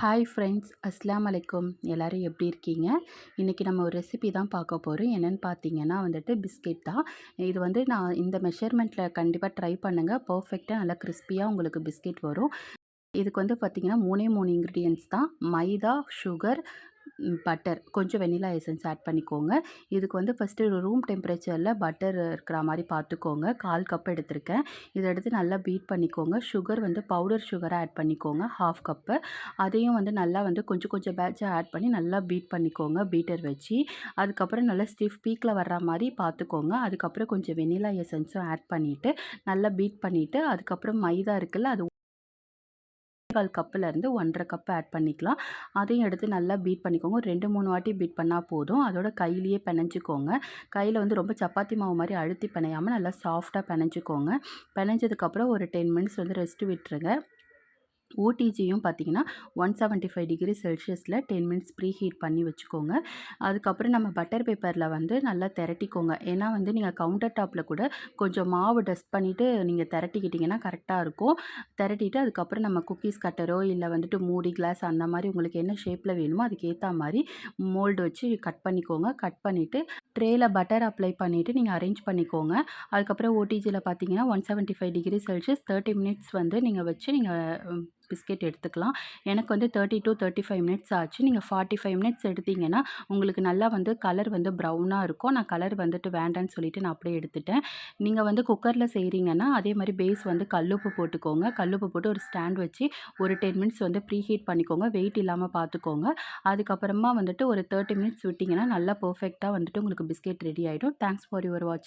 Hi friends அஸ்லாம் அலைக்கும் எல்லோரும் எப்படி இருக்கீங்க? இன்றைக்கி நம்ம ஒரு ரெசிபி தான் பார்க்க போகிறோம் என்னென்னு பார்த்தீங்கன்னா வந்துட்டு பிஸ்கெட் தான். இது வந்து நான் இந்த மெஷர்மெண்ட்டில் கண்டிப்பாக ட்ரை பண்ணுங்கள் பர்ஃபெக்டாக நல்லா கிறிஸ்பியாக உங்களுக்கு பிஸ்கெட் வரும். இதுக்கு வந்து பார்த்திங்கன்னா மூணே மூணு இன்க்ரீடியன்ஸ் தான். Maida sugar butter. கொஞ்சம் வெனிலா எசன்ஸ் ஆட் பண்ணிக்கோங்க. இதுக்கு வந்து ஃபஸ்ட்டு ரூம் டெம்பரேச்சரில் பட்டர் இருக்கிற மாதிரி பார்த்துக்கோங்க கால் கப் எடுத்திருக்கேன். இதை எடுத்து நல்லா பீட் பண்ணிக்கோங்க. சுகர் வந்து பவுடர் சுகரை ஆட் பண்ணிக்கோங்க. ஹாஃப் கப்பு அதையும் வந்து நல்லா வந்து கொஞ்சம் கொஞ்சம் பேட்சாக ஆட் பண்ணி நல்லா பீட் பண்ணிக்கோங்க. பீட்டர் வச்சு. அதுக்கப்புறம் நல்லா ஸ்டிஃப் பீக்கில் வர்ற மாதிரி பார்த்துக்கோங்க அதுக்கப்புறம் கொஞ்சம் வெனிலா எசன்ஸும் ஆட் பண்ணிவிட்டு நல்லா பீட் பண்ணிவிட்டு அதுக்கப்புறம் மைதா இருக்குல்ல அது கால் கப்புலேருந்து ஒன்றரை கப்பு ஆட் பண்ணிக்கலாம். அதையும் எடுத்து நல்லா பீட் பண்ணிக்கோங்க. ரெண்டு மூணு வாட்டி பீட் பண்ணால் போதும். அதோட கையிலேயே பிணைஞ்சிக்கோங்க. கையில் வந்து ரொம்ப சப்பாத்தி மாவு மாதிரி அழுத்தி பிணையாமல் நல்லா சாஃப்டாக பிணைஞ்சிக்கோங்க. பிணைஞ்சதுக்கப்புறம் ஒரு டென் மினிட்ஸ் வந்து ரெஸ்ட்டு விட்டுருங்க. ஓடிஜியும் பார்த்தீங்கன்னா ஒன் செவன்ட்டி ஃபைவ் டிகிரி செல்சியஸில் டென் மினிட்ஸ் ப்ரீ ஹீட் பண்ணி வச்சுக்கோங்க. அதுக்கப்புறம் நம்ம பட்டர் பேப்பரில் வந்து நல்லா திரட்டிக்கோங்க. ஏன்னா வந்து நீங்கள் கவுண்டர் டாப்பில் கூட கொஞ்சம் மாவு டஸ்ட் பண்ணிவிட்டு நீங்கள் திரட்டிக்கிட்டிங்கன்னா கரெக்டாக இருக்கும். திரட்டிட்டு அதுக்கப்புறம் நம்ம குக்கீஸ் கட்டரோ இல்லை வந்துட்டு மூடி கிளாஸ் அந்த மாதிரி உங்களுக்கு என்ன ஷேப்பில் வேணுமோ அதுக்கேற்ற மாதிரி மோல்டு வச்சு கட் பண்ணிக்கோங்க. கட் பண்ணிவிட்டு ட்ரேயில் பட்டர் அப்ளை பண்ணிவிட்டு நீங்கள் அரேஞ்ச் பண்ணிக்கோங்க. அதுக்கப்புறம் ஓடிஜியில் பார்த்தீங்கன்னா one seventy five degree Celsius thirty minutes வந்து நீங்கள் வச்சு நீங்கள் பிஸ்கெட் எடுத்துக்கலாம். எனக்கு வந்து thirty to thirty five minutes ஆச்சு. நீங்கள் ஃபார்ட்டி ஃபைவ் மினிட்ஸ் எடுத்திங்கன்னா உங்களுக்கு நல்லா வந்து கலர் வந்து ப்ரௌனாக இருக்கும். நான் கலர் வந்துட்டு வேண்டான்னு சொல்லிவிட்டு நான் அப்படியே எடுத்துட்டேன். நீங்கள் வந்து குக்கரில் செய்கிறீங்கன்னா அதே மாதிரி பேஸ் வந்து கல்லுப்பு போட்டுக்கோங்க. கல்லுப்பு போட்டு ஒரு ஸ்டாண்ட் வச்சு ஒரு டென் மினிட்ஸ் வந்து ப்ரீ ஹீட் பண்ணிக்கோங்க. வெயிட் இல்லாமல் பார்த்துக்கோங்க அதுக்கப்புறமா வந்துட்டு ஒரு தேர்ட்டி மினிட்ஸ் விட்டிங்கன்னா நல்லா பர்ஃபெக்டாக வந்துட்டு உங்களுக்கு பிஸ்கெட் ரெடி ஆகிடும் தேங்க்ஸ் ஃபார் யுவர் வாட்ச்